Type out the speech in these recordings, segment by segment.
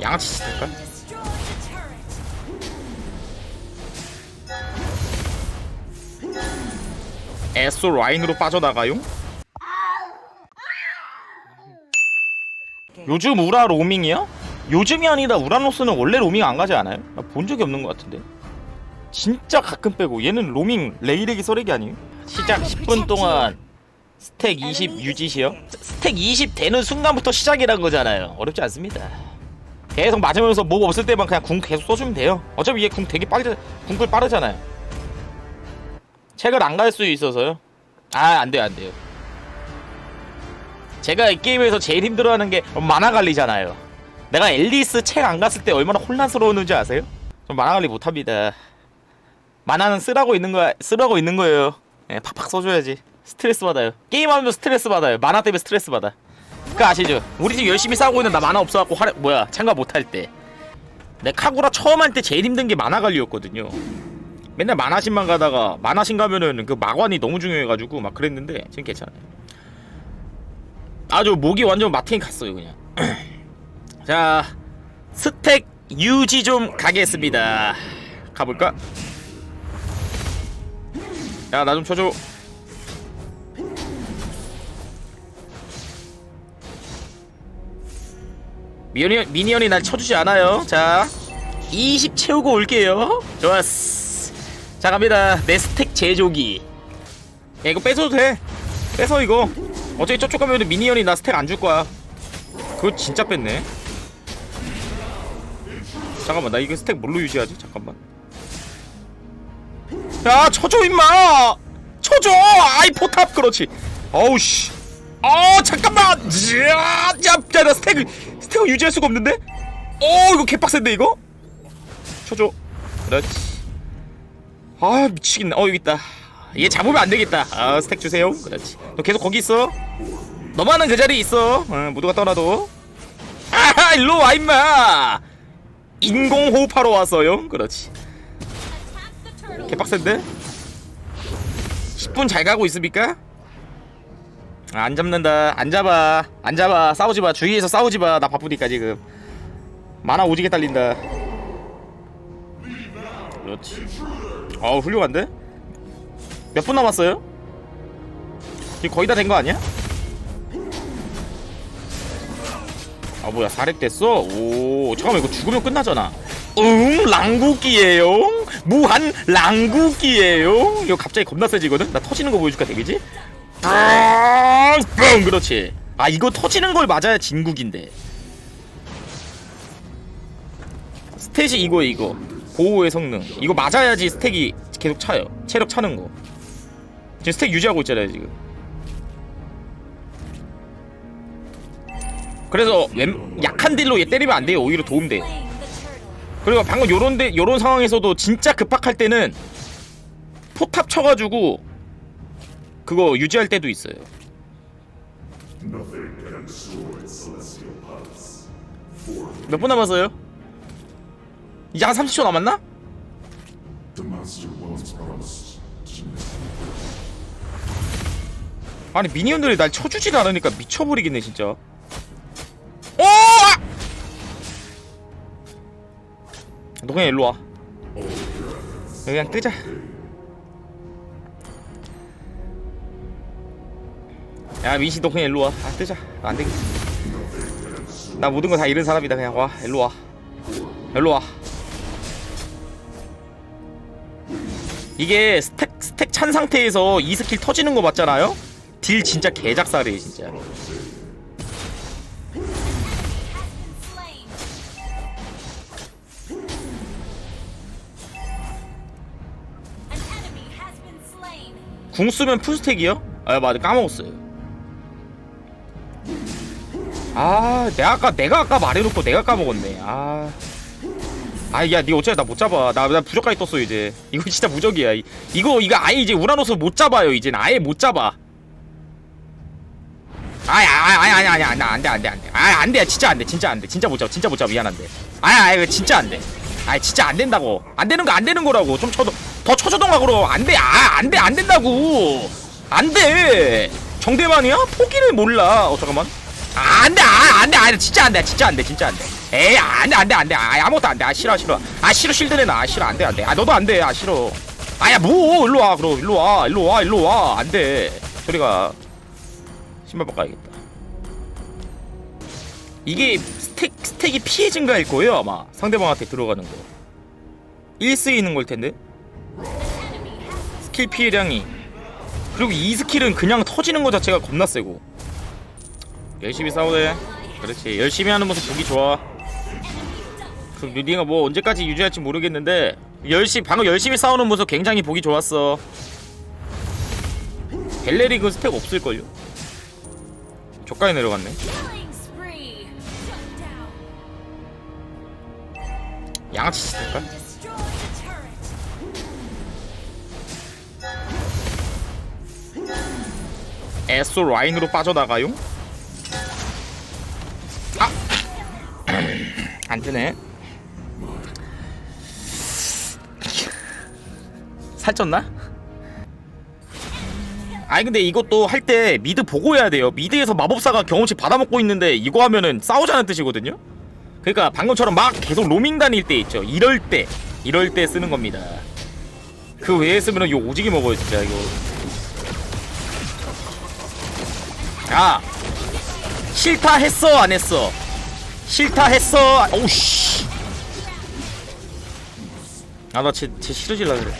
양아치 짓 할까? 에소 라인으로 빠져나가요? 요즘 우라 로밍이요? 요즘이 아니라 우라노스는 원래 로밍 안 가지 않아요? 나 본 적이 없는 것 같은데 진짜 가끔 빼고 얘는 로밍 레이렉이 쏘레기 아니에요? 시작 10분 동안 스택 20 유지시요? 스택 20 되는 순간부터 시작이란 거잖아요 어렵지 않습니다 계속 맞으면서 뭐 없을 때만 그냥 궁 계속 쏘주면 돼요. 어차피 얘 궁 되게 빠르 궁글 빠르잖아요. 책을 안 갈 수 있어서요. 아 안돼요 안돼요. 제가 이 게임에서 제일 힘들어하는 게 만화 관리잖아요. 내가 앨리스 책 안 갔을 때 얼마나 혼란스러웠는지 아세요? 전 만화 관리 못합니다. 만화는 쓰라고 있는 거 쓰라고 있는 거예요. 예, 팍팍 써줘야지. 스트레스 받아요. 게임하면서 스트레스 받아요. 만화 때문에 스트레스 받아 그거 아시죠? 우리 집 열심히 싸우고 있는 나 만화 없어갖고 활 뭐야 참가 못할 때. 내 카구라 처음 할 때 제일 힘든 게 만화 관리였거든요. 맨날 만화신만 가다가 만화신 가면은 그 마관이 너무 중요해가지고 막 그랬는데 지금 괜찮아요. 아주 목이 완전 마탱이 갔어요 그냥. 자 스택 유지 좀 가겠습니다. 가볼까? 야 나 좀 쳐줘. 미니언이, 미니언이 날 쳐주지 않아요. 자, 20 채우고 올게요. 좋았어. 자, 갑니다. 내 스택 제조기. 야, 이거 뺏어도 돼. 뺏어, 이거. 어차피 저쪽 가면 미니언이 나 스택 안 줄 거야. 그거 진짜 뺐네. 잠깐만, 나 이거 스택 뭘로 유지하지? 잠깐만. 야, 쳐줘, 임마! 쳐줘! 아이, 포탑, 그렇지. 어우, 씨. 어 잠깐만 야, 야, 나 스택을 스택을 유지할 수가 없는데? 어 이거 개빡센데 이거? 쳐줘. 그렇지. 아 미치겠네. 어 여기 있다. 얘 잡으면 안 되겠다. 아 스택 주세요. 그렇지. 너 계속 거기 있어. 너만은 그 자리에 있어. 어, 모두가 떠나도. 아 일로 와 임마. 인공호흡하러 왔어요. 그렇지. 개빡센데? 10분 잘 가고 있습니까? 아, 안 잡는다. 안 잡아. 안 잡아. 싸우지 마. 주위에서 싸우지 마. 나 바쁘니까 지금. 만화 오지게 딸린다. 그렇지. 어우 훌륭한데? 몇 분 남았어요? 지금 거의 다 된 거 아니야? 아 뭐야 4렉 됐어? 오 잠깐만 이거 죽으면 끝나잖아 응 랑국기예요 무한 랑국기예요 이거 갑자기 겁나 세지거든? 나 터지는 거 보여줄까 데미지? 뻥 그렇지. 아 이거 터지는 걸 맞아야 진국인데. 스탯이 이거 이거. 보호의 성능. 이거 맞아야지 스택이 계속 차요. 체력 차는 거. 지금 스택 유지하고 있잖아요 지금. 그래서 웬, 약한 딜로 얘 때리면 안 돼요. 오히려 도움돼. 그리고 방금 요런 데 요런 상황에서도 진짜 급박할 때는 포탑 쳐가지고 그거 유지할 때도 있어요. 몇 분 남았어요? 한 30초 남았나? 아니 미니언들이 날 쳐주지가 않으니까 미쳐버리겠네 진짜 오! 아! 너 그냥 일로와 그냥 뜨자 야 민씨 너 그냥 일로 와. 아 뜨자. 안 되겠어. 나 모든 거 다 잃은 사람이다. 그냥 와. 일로 와. 일로 와. 이게 스택 스택 찬 상태에서 이 스킬 터지는 거 맞잖아요? 딜 진짜 개작살이에요 진짜. 궁 쓰면 풀스택이요? 아 맞아 까먹었어요. 아 내가 아까 내가 아까 말해놓고 내가 까먹었네. 아. 아야 니 어차피 나 못 잡아. 나, 나 부적까지 떴어 이제. 이거 진짜 무적이야. 이, 이거 이거 아예 이제 우라노스 못 잡아요 이젠 아예 못 잡아. 아니 아니 아니 아니 아니 안돼 안돼 안돼. 아 안돼. 진짜 안돼 진짜 안돼. 진짜 못 잡아 진짜 못 잡아. 미안한데. 아니 아니 진짜 안돼. 아니 진짜 안 된다고. 안 되는 거 안 되는 거라고. 좀 쳐도 더 쳐주던가 그럼 안돼 아 안돼 안 된다고. 안돼. 정대만이야? 포기를 몰라. 어 잠깐만. 아, 안돼 아, 안돼 안돼. 진짜 안돼 진짜 안돼 진짜 안돼. 에이 안돼 안돼 안돼. 아 아무것도 안돼. 아 싫어 싫어. 아 싫어 실드 내놔 아 싫어 안돼 안돼. 아 너도 안돼. 아 싫어. 아야 뭐 일로 와 그럼. 일로 와 일로 와 일로 와. 안돼. 저리가. 신발 바꿔야겠다. 이게 스택 스택이 피해 증가일 거예요 아마. 상대방한테 들어가는 거. 1 있는 걸 텐데. 스킬 피해량이. 그리고 이 스킬은 그냥 터지는 거 자체가 겁나 세고. 열심히 싸우네 그렇지 열심히 하는 모습 보기 좋아 그럼 리딩가 뭐 언제까지 유지할지 모르겠는데 열심히 방금 열심히 싸우는 모습 굉장히 보기 좋았어 벨레리 그 스택 없을걸요? 저까지 내려갔네. 양아치 turret. 에소 라인으로 빠져나가요? 안 뜨네. 살쪘나? 아니 근데 이것도 할 때 미드 보고 해야 돼요. 미드에서 마법사가 경험치 받아먹고 있는데 이거 하면은 싸우자는 뜻이거든요. 그러니까 방금처럼 막 계속 로밍 다닐 때 있죠. 이럴 때, 이럴 때 쓰는 겁니다. 그 외에 쓰면은 이거 오지게 먹어요 진짜 이거. 야 싫다 했어 안 했어 싫다 했어 오우씨 아 나 쟤, 쟤 싫어질라 그래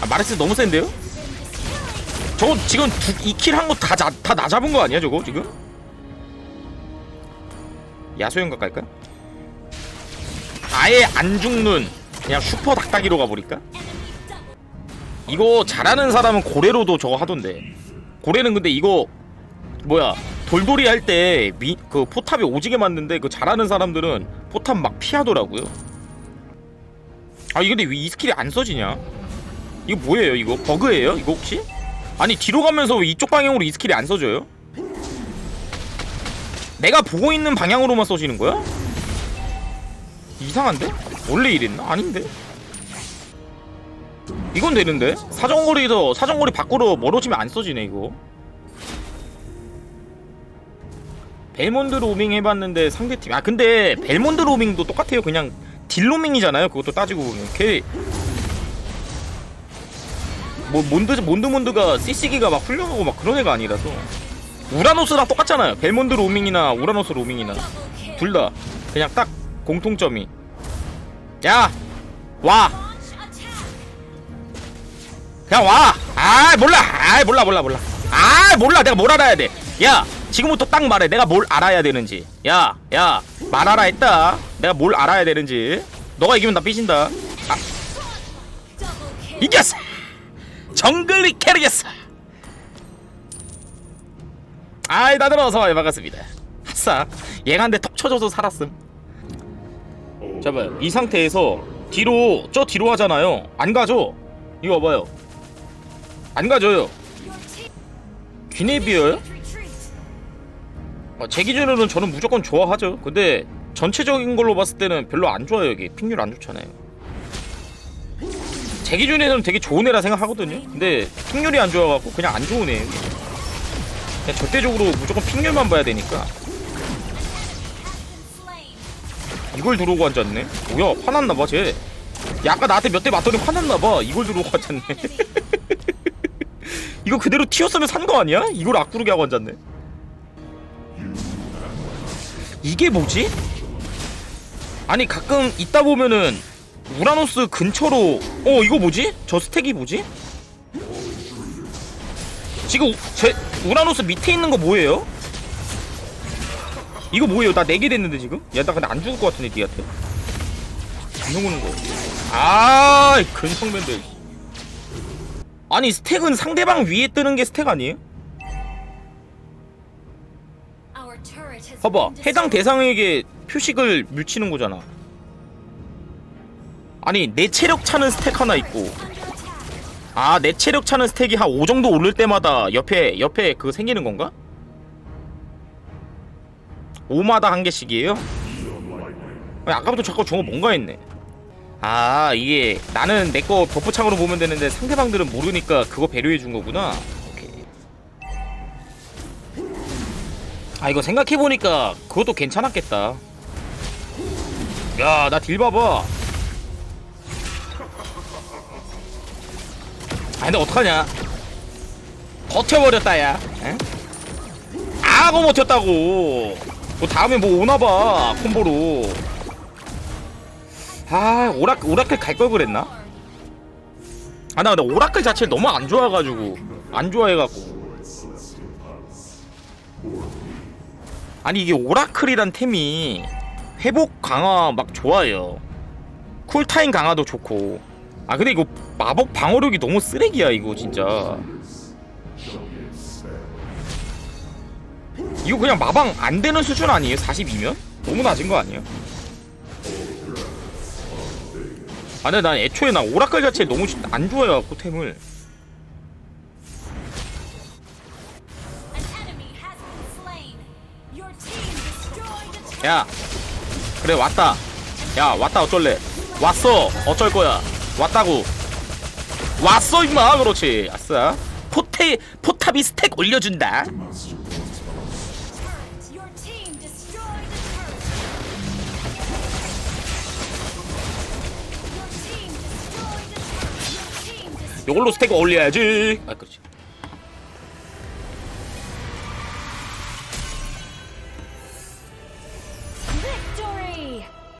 아 마르스 너무 센데요? 저거 지금 두, 2킬 한거다다 나 잡은 거 아니야 저거 지금? 야소연각 갈까? 아예 안 죽는 그냥 슈퍼 닭다기로 가버릴까? 이거 잘하는 사람은 고래로도 저거 하던데 고래는 근데 이거 뭐야 돌돌이 할 때 그 포탑이 오지게 맞는데 그 잘하는 사람들은 포탑 막 피하더라고요. 아 이거 근데 왜 이 스킬이 안 써지냐? 이거 뭐예요 이거 버그예요 이거 혹시? 아니 뒤로 가면서 왜 이쪽 방향으로 이 스킬이 안 써져요? 내가 보고 있는 방향으로만 써지는 거야? 이상한데? 원래 이랬나? 아닌데? 이건 되는데? 사정거리에서 사정거리 밖으로 멀어지면 안 써지네 이거 벨몬드 로밍 해봤는데 상대팀 아 근데 벨몬드 로밍도 똑같아요 그냥 딜 로밍이잖아요 그것도 따지고 보면 걔 뭐 몬드 몬드 몬드가 CC기가 막 훌륭하고 막 그런 애가 아니라서 우라노스랑 똑같잖아요 벨몬드 로밍이나 우라노스 로밍이나. 둘 다 그냥 딱 공통점이 야 와. 그냥 와. 아 몰라. 아 몰라 몰라 몰라. 아 몰라. 내가 뭘 알아야 돼. 야 지금부터 딱 말해. 내가 뭘 알아야 되는지. 야 야 말하라 했다. 내가 뭘 알아야 되는지. 너가 이기면 나 삐진다. 아. 이겼어. 정글리 캐리겠어. 아이 다들 어서 와요 반갑습니다. 얘가 한대 턱 쳐줘서 살았음. 자봐요 이 상태에서 뒤로 저 뒤로 하잖아요. 안 가죠? 이거 봐봐요. 안 가져요. 귀네비어요? 어, 제 기준으로는 저는 무조건 좋아하죠. 근데 전체적인 걸로 봤을 때는 별로 안 좋아요. 여기 픽률 안 좋잖아요. 제 기준에서는 되게 좋은 애라 생각하거든요. 근데 픽률이 안 좋아갖고 그냥 안 좋은 애예요. 그냥 절대적으로 무조건 픽률만 봐야 되니까. 이걸 들어오고 앉았네. 뭐야 화났나봐 쟤. 야 아까 나한테 몇 대 맞더니 화났나봐. 이걸 들어오고 앉았네. 이거 그대로 튀었으면 산 거 아니야? 이걸 악구르게 하고 앉았네. 이게 뭐지? 아니 가끔 있다 보면은 우라노스 근처로 어 이거 뭐지? 저 스택이 뭐지? 지금 우- 제 우라노스 밑에 있는 거 뭐예요? 이거 뭐예요? 나 4개 됐는데 지금? 야 나 근데 안 죽을 것 같은데 니한테 안 오는 거 아, 근성맨들 아니 스택은 상대방 위에 뜨는 게 스택 아니에요? 봐봐 해당. 대상에게 표식을 묻히는 거잖아 아니 내 체력 차는 스택 하나 있고. 아 내 체력 차는 스택이 한 5 정도 오를 때마다 옆에 옆에 그거 생기는 건가? 5마다 한 개씩이에요? 아니, 아까부터 자꾸 저거 뭔가 했네 아 이게 나는 내 거 버프창으로 보면 되는데 상대방들은 모르니까 그거 배려해 준 거구나 아 이거 생각해보니까 그것도 괜찮았겠다. 야 나 딜 봐봐. 아 근데 어떡하냐? 버텨버렸다 야. 에? 아고 버텼다고. 뭐 다음에 뭐 오나봐 콤보로. 아 오라, 오라클 갈 걸 그랬나? 아 나 근데 오라클 자체를 너무 안 좋아가지고 안 좋아해갖고 아니 이게 오라클이란 템이 회복 강화 막 좋아해요. 쿨타임 강화도 좋고. 아 근데 이거 마법 방어력이 너무 쓰레기야 이거 진짜. 이거 그냥 마방 안 되는 수준 아니에요? 42면? 너무 낮은 거 아니에요? 아 근데 난 애초에 난 오라클 자체를 너무 안 좋아해갖고 템을 야 그래 왔다 야 왔다 어쩔래 왔어 어쩔 거야 왔다고 왔어 임마 그렇지 아싸 포테 포탑이 스택 올려준다 이걸로 스택 올려야지 아 그렇지